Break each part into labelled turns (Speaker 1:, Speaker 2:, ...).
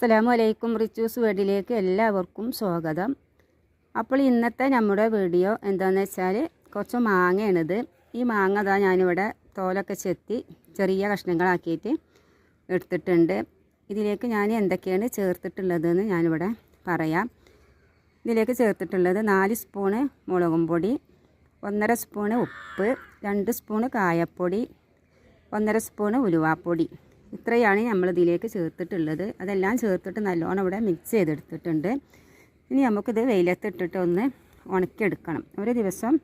Speaker 1: അസ്സലാമു അലൈക്കും റിച്ചൂസ് വീട്ടിലേക്ക് എല്ലാവർക്കും സ്വാഗതം. അപ്പോൾ ഇന്നത്തെ നമ്മുടെ വീഡിയോ എന്താണെന്ന് വെച്ചാൽ കുറച്ച് മാങ്ങയാണിത്. ഈ മാങ്ങ താ ഞാനിവിടെ തോലൊക്കെ ചെത്തി ചെറിയ കഷ്ണങ്ങളാക്കിയിട്ട് എടുത്തിട്ടുണ്ട്. ഇതിലേക്ക് ഞാൻ എന്തൊക്കെയാണ് ചേർത്തിട്ടുള്ളതെന്ന് ഞാനിവിടെ പറയാം. ഇതിലേക്ക് ചേർത്തിട്ടുള്ളത് നാല് സ്പൂണ് മുളകും പൊടി ഒന്നര സ്പൂണ് ഉപ്പ് രണ്ട് സ്പൂണ് കായപ്പൊടി ഒന്നര സ്പൂണ് ഉലുവാപ്പൊടി. ഇത്രയാണ് നമ്മൾ ഇതിലേക്ക് ചേർത്തിട്ടുള്ളത്. അതെല്ലാം ചേർത്തിട്ട് നല്ലോണം ഇവിടെ മിക്സ് ചെയ്തെടുത്തിട്ടുണ്ട്. ഇനി നമുക്കിത് വെയിലത്തിട്ടിട്ട് ഒന്ന് ഉണക്കിയെടുക്കണം. ഒരു ദിവസം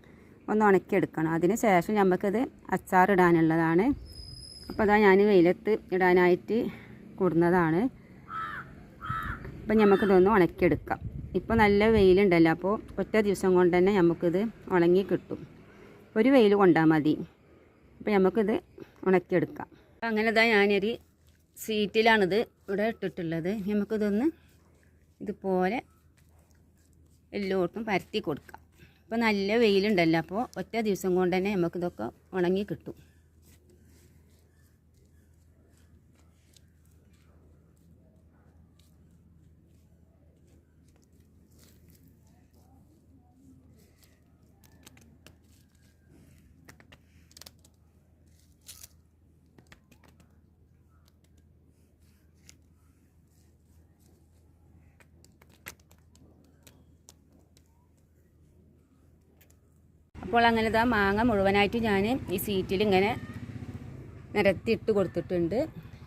Speaker 1: ഒന്ന് ഉണക്കിയെടുക്കണം. അതിന് ശേഷം നമുക്കിത് അച്ചാറിടാനുള്ളതാണ്. അപ്പോൾ അതാ ഞാൻ വെയിലത്ത് ഇടാനായിട്ട് കൂടുന്നതാണ്. അപ്പം നമുക്കിതൊന്ന് ഉണക്കിയെടുക്കാം. ഇപ്പോൾ നല്ല വെയിലുണ്ടല്ലോ. അപ്പോൾ ഒറ്റ ദിവസം കൊണ്ട് തന്നെ നമുക്കിത് ഉണങ്ങി കിട്ടും. ഒരു വെയിൽ കൊണ്ടാൽ മതി. അപ്പോൾ നമുക്കിത് ഉണക്കിയെടുക്കാം. അങ്ങനെ ഇതാ ഞാനൊരു സീറ്റിലാണിത് ഇവിടെ ഇട്ടിട്ടുള്ളത്. നമുക്കിതൊന്ന് ഇതുപോലെ എല്ലാവർക്കും പരത്തി കൊടുക്കാം. ഇപ്പോൾ നല്ല വെയിലുണ്ടല്ലോ അപ്പോൾ ഒറ്റ ദിവസം കൊണ്ട് തന്നെ നമുക്കിതൊക്കെ ഉണങ്ങി കിട്ടും. അപ്പോൾ അങ്ങനെ ഇതാ മാങ്ങ മുഴുവനായിട്ട് ഞാൻ ഈ സീറ്റിൽ ഇങ്ങനെ നിരത്തി ഇട്ട് കൊടുത്തിട്ടുണ്ട്.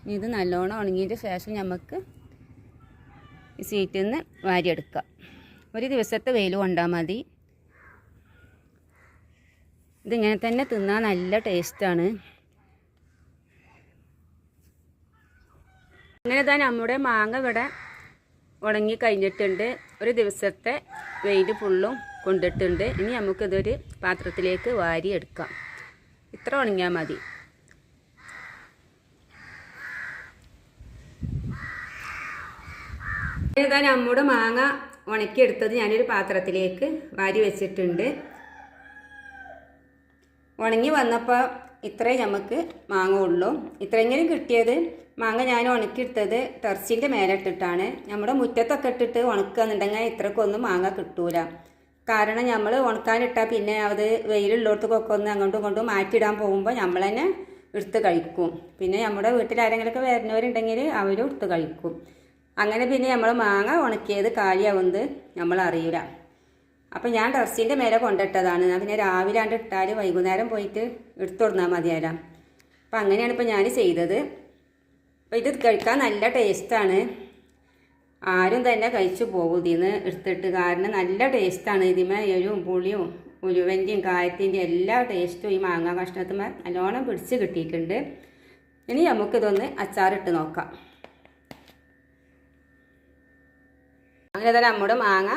Speaker 1: ഇനി ഇത് നല്ലോണം ഉണങ്ങിയതിന്റെ ശേഷം നമുക്ക് ഈ സീറ്റിൽ നിന്ന് വാരിയെടുക്കാം. ഒരു ദിവസത്തെ വെയിൽ കൊണ്ടാൽ മതി. ഇതിങ്ങനെ തന്നെ തിന്നാൻ നല്ല ടേസ്റ്റാണ് അങ്ങനെ തന്നെ നമ്മുടെ മാങ്ങ ഇവിടെ ഉണങ്ങി കഴിഞ്ഞിട്ടുണ്ട്. ഒരു ദിവസത്തെ വെയിൽ ഫുള്ളും കൊണ്ടിട്ടുണ്ട്. ഇനി നമുക്കിതൊരു പാത്രത്തിലേക്ക് വാരി എടുക്കാം ഇത്ര ഉണങ്ങിയാൽ മതി. ഇതാ നമ്മുടെ മാങ്ങ ഉണക്കിയെടുത്തത് ഞാനൊരു പാത്രത്തിലേക്ക് വാരി വെച്ചിട്ടുണ്ട്. ഉണങ്ങി വന്നപ്പോൾ ഇത്രേ നമുക്ക് മാങ്ങ ഉള്ളൂ. ഇത്രയെങ്കിലും കിട്ടിയത് മാങ്ങ ഞാൻ ഉണക്കിയെടുത്തത് ടെറസിന്റെ മേലിട്ടിട്ടാണ് നമ്മുടെ മുറ്റത്തൊക്കെ ഇട്ടിട്ട് ഉണക്കുകയെന്നുണ്ടെങ്കിൽ ഇത്രക്കൊന്നും മാങ്ങ കിട്ടൂല. കാരണം നമ്മൾ ഉണക്കാനിട്ടാൽ പിന്നെ അത് വെയിലുള്ളിടത്തൊക്കെ ഒന്ന് അങ്ങോട്ടും ഇങ്ങോട്ടും മാറ്റിയിടാൻ പോകുമ്പോൾ നമ്മൾ തന്നെ എടുത്ത് കഴിക്കും. പിന്നെ നമ്മുടെ വീട്ടിൽ ആരെങ്കിലുമൊക്കെ വരുന്നവരുണ്ടെങ്കിൽ അവരും എടുത്ത് കഴിക്കും. അങ്ങനെ പിന്നെ നമ്മൾ മാങ്ങ ഉണക്കിയത് കാലിയാവുന്നത് നമ്മൾ അറിയില്ല അപ്പം ഞാൻ ടെറസിന്റെ മേലെ കൊണ്ടിട്ടതാണ്. പിന്നെ രാവിലെ ആണ്ട് ഇട്ടാൽ വൈകുന്നേരം പോയിട്ട് എടുത്തു കൊടുന്നാൽ മതിയാലാം അപ്പം അങ്ങനെയാണ് ഇപ്പം ഞാൻ ചെയ്തത്. അപ്പം ഇത് കഴിക്കാൻ നല്ല ടേസ്റ്റാണ് ആരും തന്നെ കഴിച്ചു പോകും. ഇതിന്ന് എടുത്തിട്ട് കാരണം നല്ല ടേസ്റ്റാണ് ഇതിമേ എരിവും പുളിയും ഉരുവന്റെയും കായത്തിന്റെയും എല്ലാ ടേസ്റ്റും ഈ മാങ്ങ കഷ്ണത്തുമേ നല്ലോണം പിടിച്ച് കിട്ടിയിട്ടുണ്ട്. ഇനി നമുക്കിതൊന്ന് അച്ചാറിട്ട് നോക്കാം. അങ്ങനെ തന്നെ നമ്മുടെ മാങ്ങ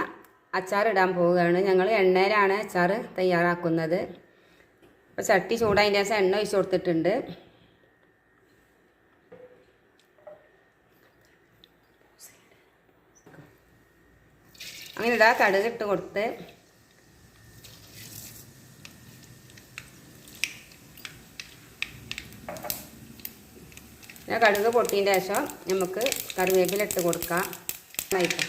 Speaker 1: അച്ചാറിടാൻ പോവുകയാണ്. ഞങ്ങൾ എണ്ണയിലാണ് അച്ചാർ തയ്യാറാക്കുന്നത്. അപ്പോൾ ചട്ടി ചൂടായതിന്റെ ശേഷം എണ്ണ ഒഴിച്ച് കൊടുത്തിട്ടുണ്ട്. അങ്ങനെ ഇടാ കടുക് ഇട്ട് കൊടുത്ത് കടുക് പൊട്ടിയതിന്റെ ശേഷം നമുക്ക് കറിവേപ്പില ഇട്ട് കൊടുക്കാം. നന്നായിട്ട്.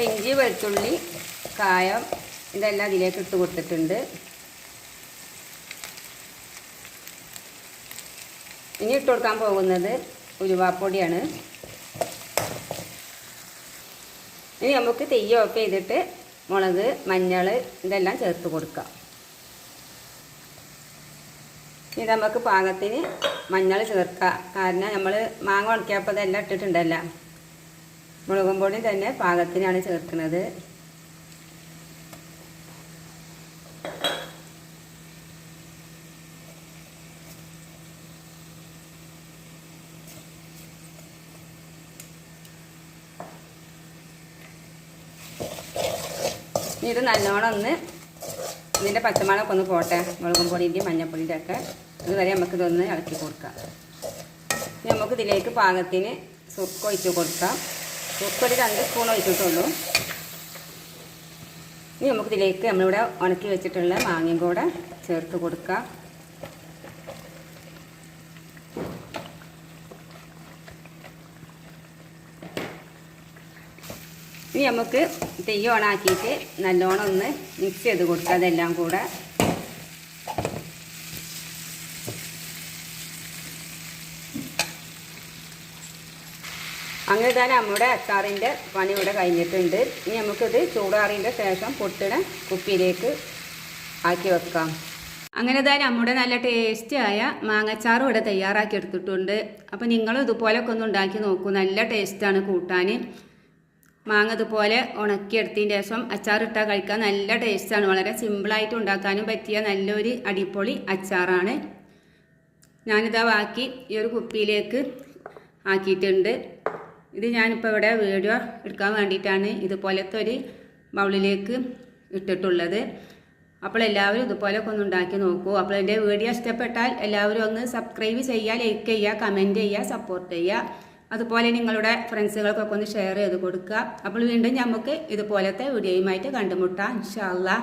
Speaker 1: അപ്പോൾ ഇഞ്ചി വെളുത്തുള്ളി കായം ഇതെല്ലാം ഇതിലേക്ക് ഇട്ട് കൊടുത്തിട്ടുണ്ട്. ഇനി ഇട്ട് കൊടുക്കാൻ പോകുന്നത് ഉരുവാപ്പൊടിയാണ് ഇനി നമുക്ക് തെയ്യം ഓഫ് ചെയ്തിട്ട് മുളക് മഞ്ഞൾ ഇതെല്ലാം ചേർത്ത് കൊടുക്കാം. ഇനി നമുക്ക് പാകത്തിന് മഞ്ഞൾ ചേർക്കാം. കാരണം നമ്മൾ മാങ്ങ ഉണക്കിയപ്പോൾ ഇതെല്ലാം ഇട്ടിട്ടുണ്ടല്ലോ. മുളകും പൊടി തന്നെ പാകത്തിനാണ് ചേർക്കുന്നത്. ഇത് നല്ലോണം ഒന്ന് ഇതിന്റെ പച്ചമുളകൊക്കെ ഒന്ന് പോട്ടെ. മുളകും പൊടിന്റെയും മഞ്ഞപ്പൊടിന്റെ ഒക്കെ ഇതുവരെ നമുക്ക് ഇതൊന്ന് ഇളക്കി കൊടുക്കാം. ഇനി നമുക്ക് ഇതിലേക്ക് പാകത്തിന് സുർക്ക് ഒഴിച്ച് കൊടുക്കാം. ഒരു രണ്ട് സ്പൂൺ ഒഴിച്ചിട്ടുള്ളൂ. ഇനി നമുക്ക് ഇതിലേക്ക് നമ്മളിവിടെ ഉണക്കി വെച്ചിട്ടുള്ള മാങ്ങയും കൂടെ ചേർത്ത് കൊടുക്കാം. ഇനി നമുക്ക് തീ ഓണാക്കിയിട്ട് നല്ലോണം ഒന്ന് മിക്സ് ചെയ്ത് കൊടുക്കുക അതെല്ലാം കൂടെ. അങ്ങനെ തന്നെ നമ്മുടെ അച്ചാറിന്റെ പണി ഇവിടെ കഴിഞ്ഞിട്ടുണ്ട്. ഇനി നമുക്കിത് ചൂടാറിന്റെ ശേഷം പൊട്ടിട കുപ്പിയിലേക്ക് ആക്കി വെക്കാം. അങ്ങനെ തന്നെ നമ്മുടെ നല്ല ടേസ്റ്റിയായ മാങ്ങച്ചാറും ഇവിടെ തയ്യാറാക്കി എടുത്തിട്ടുണ്ട്. അപ്പോൾ നിങ്ങളും ഇതുപോലൊക്കെ ഒന്ന് ഉണ്ടാക്കി നോക്കൂ. നല്ല ടേസ്റ്റാണ് കൂട്ടാൻ. മാങ്ങ ഇതുപോലെ ഉണക്കിയെടുത്തതിന് ശേഷം അച്ചാറിട്ടാൽ കഴിക്കാൻ നല്ല ടേസ്റ്റാണ്. വളരെ സിമ്പിളായിട്ട് ഉണ്ടാക്കാനും പറ്റിയ നല്ലൊരു അടിപൊളി അച്ചാറാണ്. ഞാനിതാ ബാക്കി ഈ ഒരു കുപ്പിയിലേക്ക് ആക്കിയിട്ടുണ്ട്. ഇത് ഞാനിപ്പോൾ ഇവിടെ വീഡിയോ എടുക്കാൻ വേണ്ടിയിട്ടാണ് ഇതുപോലത്തെ ഒരു ബൗളിലേക്ക് ഇട്ടിട്ടുള്ളത്. അപ്പോൾ എല്ലാവരും ഇതുപോലൊക്കെ ഒന്ന് ഉണ്ടാക്കി നോക്കൂ. അപ്പോൾ എന്റെ വീഡിയോ ഇഷ്ടപ്പെട്ടാൽ എല്ലാവരും ഒന്ന് സബ്സ്ക്രൈബ് ചെയ്യുക ലൈക്ക് ചെയ്യുക കമന്റ് ചെയ്യുക സപ്പോർട്ട് ചെയ്യുക. അതുപോലെ നിങ്ങളുടെ ഫ്രണ്ട്സുകൾക്കൊക്കെ ഒന്ന് ഷെയർ ചെയ്ത് കൊടുക്കുക. അപ്പോൾ വീണ്ടും നമുക്ക് ഇതുപോലത്തെ വീഡിയോയുമായിട്ട് കണ്ടുമുട്ടാം. ഇൻഷാ അല്ലാ